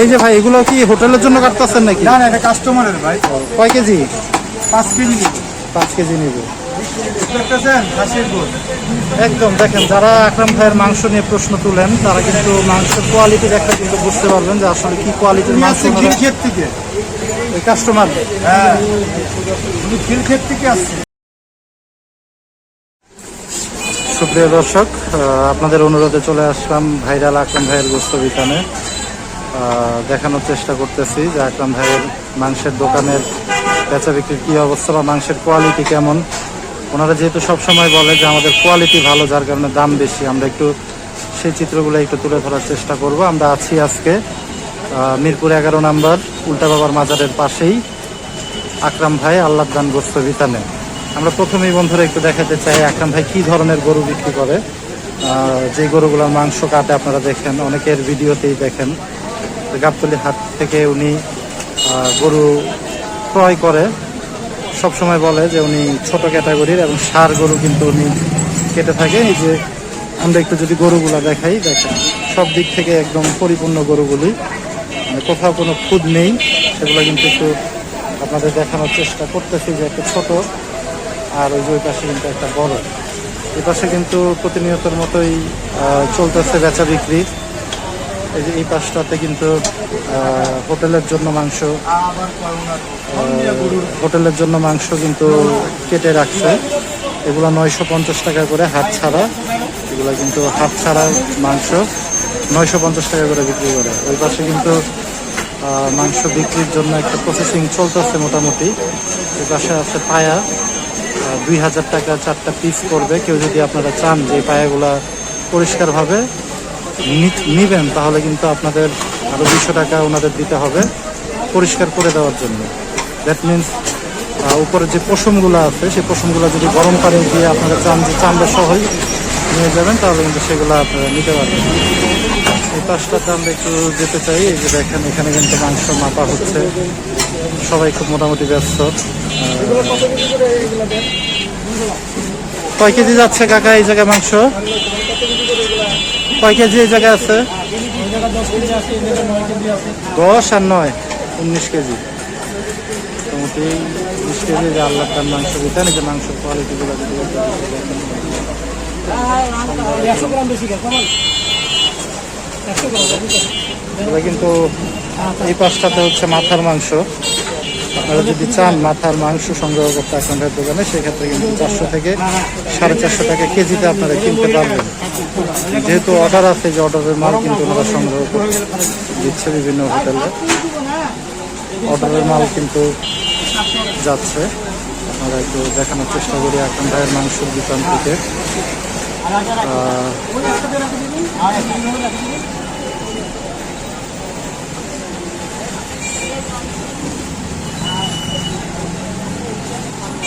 এই যে ভাই এগুলো কি হোটেলের জন্য কাটতেছেন নাকি? না না এটা কাস্টমারের ভাই। কয় কেজি? পাঁচ কেজি নিব। পাঁচ কেজি নেব। একদম দেখেন যারা আকরাম ভাইয়ের মাংস নিয়ে প্রশ্ন তুলেন তারা কিন্তু মাংসের কোয়ালিটি দেখলে কিন্তু বুঝতে পারবেন যে আসলে কি কোয়ালিটির মাংস ক্ষেত থেকে? কাস্টমার হ্যাঁ। ক্ষেত থেকে আসছে? সুপ্রিয় দর্শক আপনাদের অনুরোধে চলে আসলাম ভাইরাল আকরাম ভাইয়ের গোস্ত বিতানে। দেখানোর চেষ্টা করতেছি। যে আকরাম ভাইয়ের মাংসের দোকানের বেচা বিক্রির কী অবস্থা বা মাংসের কোয়ালিটি কেমন? ওনারা যেহেতু সবসময় বলে যে আমাদের কোয়ালিটি ভালো, যার কারণে দাম বেশি, আমরা একটু সেই চিত্রগুলো একটু তুলে ধরার চেষ্টা করব। আমরা আছি আজকে মিরপুর এগারো নাম্বার, উল্টা বাবার মাজারের পাশেই আকরাম ভাই আল্লাহ দান গোস্ত বিতানে। আমরা প্রথমেই বন্ধুরা একটু দেখাতে চাই, আকরাম ভাই কী ধরনের গরু বিক্রি করে? যে গরুগুলোর মাংস কাটে আপনারা দেখেন, অনেকের ভিডিওতেই দেখেন। গাবতলি হাট থেকে উনি গরু ক্রয় করে। সব সময় বলে যে উনি ছোট ক্যাটাগরির এবং সার গরু কিন্তু উনি কেটে থাকে এই যে আমরা একটু যদি গরুগুলা দেখাই, দেখেন, সব দিক থেকে একদম পরিপূর্ণ গরুগুলি। মানে কোথাও কোনো খুদ নেই, সেগুলো কিন্তু একটু আপনাদের দেখানোর চেষ্টা করতেছি যে একটা ছোট আর ওই ওই পাশে কিন্তু একটা বড়। এ পাশে কিন্তু প্রতিনিয়তর মতোই চলতেছে বেচা বিক্রি। এই যে এই পাশটাতে কিন্তু হোটেলের জন্য মাংস হোটেলের জন্য মাংস কিন্তু কেটে রাখছে। এগুলো নয়শো পঞ্চাশ টাকা করে হাত ছাড়া। এগুলো কিন্তু হাত ছাড়া মাংস নয়শো পঞ্চাশ টাকা করে বিক্রি করে। ওই পাশে কিন্তু মাংস বিক্রির জন্য একটা প্রসেসিং চলতেছে মোটামুটি। ওই পাশে আছে পায়া। দুই হাজার টাকা চারটা পিস করবে কেউ যদি আপনারা চান যে এই পায়াগুলা পরিষ্কারভাবে নিবেন, তাহলে কিন্তু আপনাদের আরও দুশো টাকা ওনাদের দিতে হবে পরিষ্কার করে দেওয়ার জন্য। দ্যাট মিনস উপরে যে পশমগুলো আছে, সেই পশমগুলো যদি গরম পানি দিয়ে আপনারা চান যে চামড়া সহই নিয়ে যাবেন, তাহলে কিন্তু সেগুলো আপনারা নিতে পারবেন। এই পাশটাতে আমরা একটু যেতে চাই, এই যে দেখেন, এখানে কিন্তু মাংস মাপা হচ্ছে। সবাই খুব মোটামুটি ব্যস্ত। কয় কেজি যাচ্ছে কাকা এই জায়গায় মাংস? কয় কেজি এই জায়গায় আছে? দশ আর নয়, উনিশ কেজি। মোটামুটি উনিশ কেজি যে আল্লাহ তার মাংস দিতেন এই যে মাংসের কোয়ালিটিগুলো কিন্তু এই পাশটাতে হচ্ছে মাথার মাংস। আপনারা যদি চান মাথার মাংস সংগ্রহ করতে আপনাদের দোকানে, সেক্ষেত্রে কিন্তু চারশো থেকে সাড়ে চারশো টাকা কেজিতে আপনারা কিনতে পারবেন। যেহেতু অর্ডার আছে, যে অর্ডারের মাল কিন্তু ওনারা সংগ্রহ করে দিচ্ছে বিভিন্ন হোটেলে। অর্ডারের মাল কিন্তু যাচ্ছে। আপনারা একটু দেখানোর চেষ্টা করি এখন ভাইয়ের মাংসের দোকান থেকে।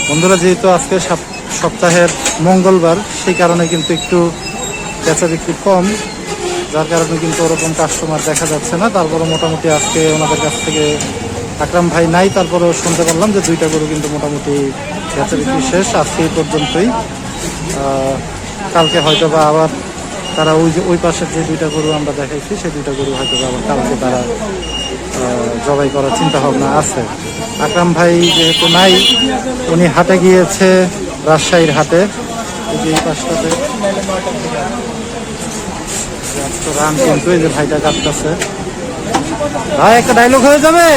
বন্ধুরা, যেহেতু আজকে সপ- সপ্তাহের মঙ্গলবার, সেই কারণে কিন্তু একটু বেচা বিক্রি কম, যার কারণে কিন্তু ওরকম কাস্টমার দেখা যাচ্ছে না। তারপরে মোটামুটি আজকে ওনাদের কাছ থেকে আকরাম ভাই নাই, তারপরও শুনতে পারলাম যে দুইটা গরু কিন্তু মোটামুটি বেচা বিক্রি শেষ, আজকে এই পর্যন্তই। কালকে হয়তো বা আবার তারা ওই যে ওই পাশের যে দুইটা গরু আমরা দেখাইছি সেই দুইটা গরু হয়তো আবার কালকে তারা জবাই করার চিন্তা ভাবনা আছে। আকরাম ভাই যেহেতু নাই, উনি হাটে গিয়েছে রাজশাহীর হাটে। যে এই পাশটাতে রান কিন্তু এই যে ভাইটা কাটতেছে ভাই, একটা ডায়লগ হয়ে যাবে?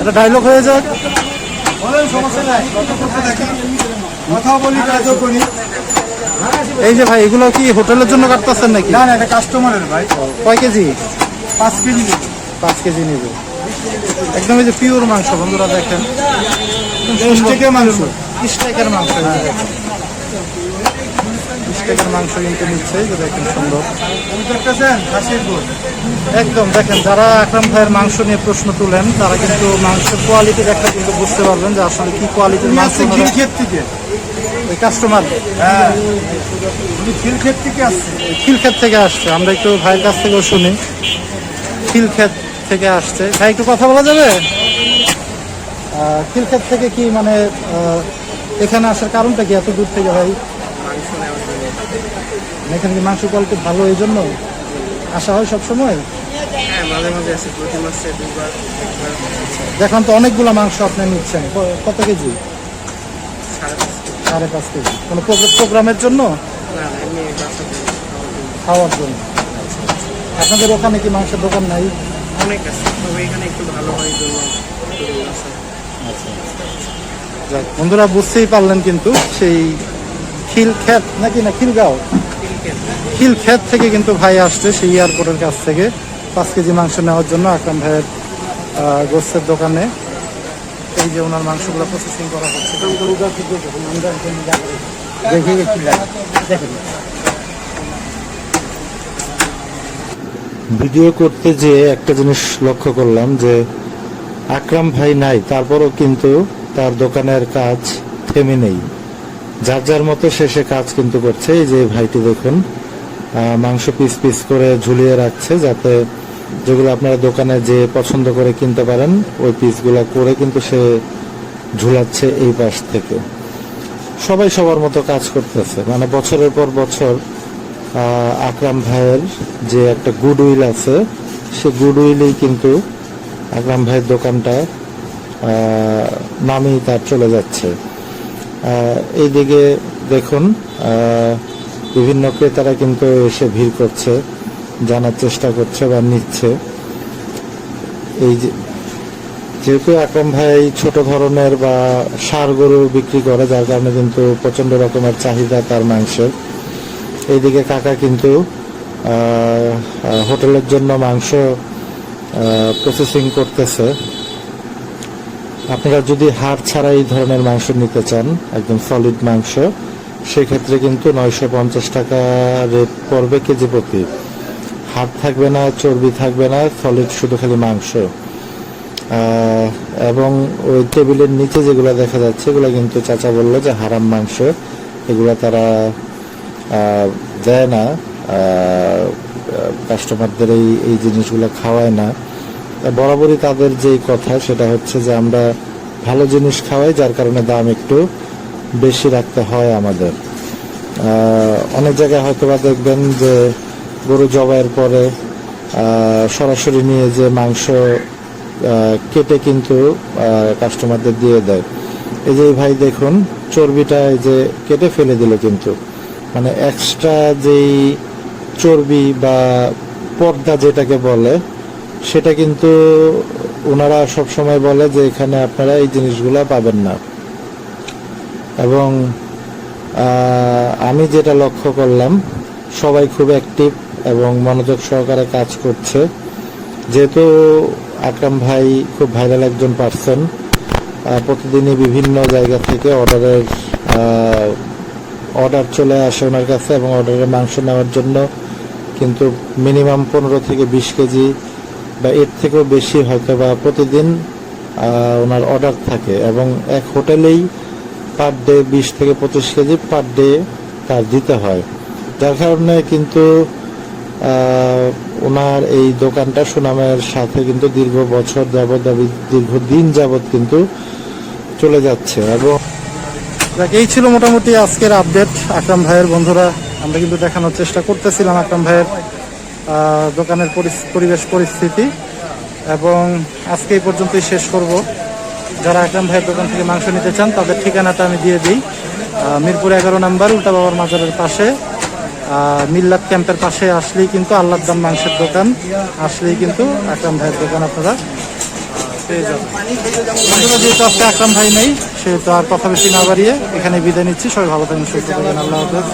একটা ডায়লগ হয়ে যাক। সমস্যা নাই। কথা বলি কাজও করি। এই যে ভাই এগুলো কি হোটেলের জন্য কাটতেছেন নাকি? না না এটা কাস্টমারের ভাই। কয় কেজি? পাঁচ কেজি নিব। পাঁচ কেজি নিব। একদম এই যে পিওর মাংস বন্ধুরা দেখেন। মাংস। স্টেকের মাংস মাংস কিন্তু নিচ্ছে যে দেখেন সুন্দর। একদম দেখেন যারা আকরাম ভাইয়ের মাংস নিয়ে প্রশ্ন তুলেন তারা কিন্তু মাংসের কোয়ালিটি দেখলে কিন্তু বুঝতে পারবেন যে আসলে কি কোয়ালিটির মাংস ক্ষেত থেকে। ওই কাস্টমার হ্যাঁ। থেকে আসছে। খিলক্ষেত থেকে আসছে আমরা একটু ভাইয়ের কাছ থেকেও শুনি। খিলক্ষেত থেকে আসছে। ভাই একটু কথা বলা যাবে? খিলক্ষেত থেকে কি মানে এখানে আসার কারণটা কি এত দূর থেকে ভাই? এখানে কি মাংস কোয়ালিটি ভালো এই জন্য? আসা হয় সব সময় হ্যাঁ মাঝে মাঝে আছে প্রতি মাসে দুবার একবার। দেখলাম তো অনেকগুলো মাংস আপনি নিচ্ছেন। কত কেজি? সাড়ে পাঁচ কেজি। কোনো প্রোগ্রা- প্রোগ্রামের জন্য? খাওয়ার জন্য। আপনাদের ওখানে কি মাংসের দোকান নাই? অনেক আছে তবে এখানে একটু ভালো হয় জন্য গরু আছে। যাক, বন্ধুরা বুঝতেই পারলেন কিন্তু সেই খিল ক্ষেত নাকি না খিলগাঁও? ক্রিকেট খিল ক্ষেত থেকে কিন্তু ভাই আসছে সেই এয়ারপোর্টের কাছ থেকে। পাঁচ কেজি মাংস নেওয়ার জন্য আকরাম ভাইয়ের গোস্তের দোকানে। এই যে ওনার মাংসগুলো প্রসেসিং করা হচ্ছে। ভিডিও করতে যে একটা জিনিস লক্ষ্য করলাম যে আকরাম ভাই নাই, তারপরও কিন্তু তার দোকানের কাজ থেমে নেই। যার যার মতো শেষে কাজ কিন্তু করছে। এই যে ভাইটি দেখুন মাংস পিস পিস করে ঝুলিয়ে রাখছে যাতে যেগুলো আপনারা দোকানে যে পছন্দ করে কিনতে পারেন, ওই পিসগুলো করে কিন্তু সে ঝুলাচ্ছে এই পাশ থেকে। সবাই সবার মতো কাজ করতেছে। মানে বছরের পর বছর আকরাম ভাইয়ের যে একটা গুড উইল আছে, সে গুড উইলেই কিন্তু আকরাম ভাইয়ের দোকানটা নামেই তার চলে যাচ্ছে। এইদিকে দেখুন বিভিন্ন ক্রেতারা কিন্তু এসে ভিড় করছে, জানার চেষ্টা করছে বা নিচ্ছে। এই যেহেতু আকরাম ভাই ছোট ধরনের বা সার গরু বিক্রি করে, যার কারণে কিন্তু প্রচণ্ড রকমের চাহিদা তার মাংসের। এইদিকে কাকা কিন্তু হোটেলের জন্য মাংস প্রসেসিং করতেছে। আপনারা যদি হাড় ছাড়া এই ধরনের মাংস নিতে চান, একদম সলিড মাংস, সেক্ষেত্রে কিন্তু নয়শো পঞ্চাশ টাকা রেট পড়বে কেজি প্রতি। হাড় থাকবে না, চর্বি থাকবে না সলিড শুধু খালি মাংস। এবং ওই টেবিলের নিচে যেগুলো দেখা যাচ্ছে, এগুলো কিন্তু চাচা বলল যে হারাম মাংস, এগুলো তারা দেয় না। কাস্টমারদের এই এই জিনিসগুলো খাওয়ায় না। বরাবরই তাদের যেই কথা, সেটা হচ্ছে যে আমরা ভালো জিনিস খাওয়াই, যার কারণে দাম একটু বেশি রাখতে হয় আমাদের। অনেক জায়গায় হয়তো বা দেখবেন যে গরু জবাইয়ের পরে সরাসরি নিয়ে যে মাংস কেটে কিন্তু কাস্টমারদের দিয়ে দেয়। এই যে ভাই দেখুন, চর্বিটা এই যে কেটে ফেলে দিল কিন্তু। মানে এক্সট্রা যেই চর্বি বা পর্দা যেটাকে বলে সেটা কিন্তু ওনারা সব সময় বলে যে এখানে আপনারা এই জিনিসগুলো পাবেন না। এবং আমি যেটা লক্ষ্য করলাম, সবাই খুব অ্যাক্টিভ এবং মনোযোগ সহকারে কাজ করছে। যেহেতু আকরাম ভাই খুব ভাইরাল একজন পার্সন প্রতিদিনই বিভিন্ন জায়গা থেকে অর্ডারের অর্ডার চলে আসে ওনার কাছে এবং অর্ডারের মাংস নেওয়ার জন্য কিন্তু মিনিমাম পনেরো থেকে বিশ কেজি বা এর থেকেও বেশি হয়তো বা প্রতিদিন ওনার অর্ডার থাকে এবং এক হোটেলেই পার ডে বিশ থেকে পঁচিশ কেজি পার ডে তার দিতে হয়। যার কারণে কিন্তু ওনার এই দোকানটা সুনামের সাথে কিন্তু দীর্ঘ বছর যাবৎ দীর্ঘ দিন যাবৎ কিন্তু চলে যাচ্ছে এবং এই ছিল মোটামুটি আজকের আপডেট আকরাম ভাইয়ের বন্ধুরা, আমরা কিন্তু দেখানোর চেষ্টা করতেছিলাম আকরাম ভাইয়ের। দোকানের পরিবেশ পরিস্থিতি এবং আজকে এই পর্যন্তই শেষ করব। যারা আকরাম ভাইয়ের দোকান থেকে মাংস নিতে চান, তাদের ঠিকানাটা আমি দিয়ে দিই। মিরপুর এগারো নাম্বার, উল্টা বাবার মাজারের পাশে। মিল্লাত ক্যাম্পের পাশে আসলেই কিন্তু আল্লাহদাম মাংসের দোকান। আসলেই কিন্তু আকরাম ভাইয়ের দোকান আপনারা যেহেতু আজকে আকরাম ভাই নেই, সেহেতু আর কথা বেশি না বাড়িয়ে এখানে বিদায় নিচ্ছি। সবাই ভালো থাকবেন, সুস্থ থাকবেন। আল্লাহ হাফেজ।